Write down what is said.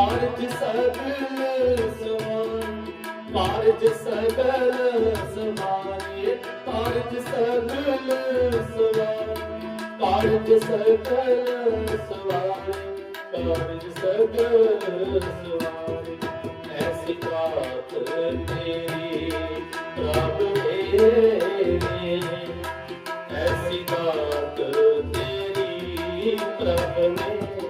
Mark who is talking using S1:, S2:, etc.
S1: ਕਾਰਜ ਸਗਲ ਸਵਾਰ ਕਾਰਜ ਸਗਲ ਸਵਾਰੇ ਕਾਰਜ ਸਗਲ ਸਵਾਰ ਕਾਰਜ ਸਗਲ ਸਵਾਰੇ ਕਾਰਜ ਸਗਲ ਸਵਾਰੇ ਐਸੀ ਬਾਤ ਤੇਰੀ ਪ੍ਰਭ ਮੇਰੇ ਐਸੀ ਬਾਤ ਤੇਰੀ ਪ੍ਰਭ ਮੇਰੀ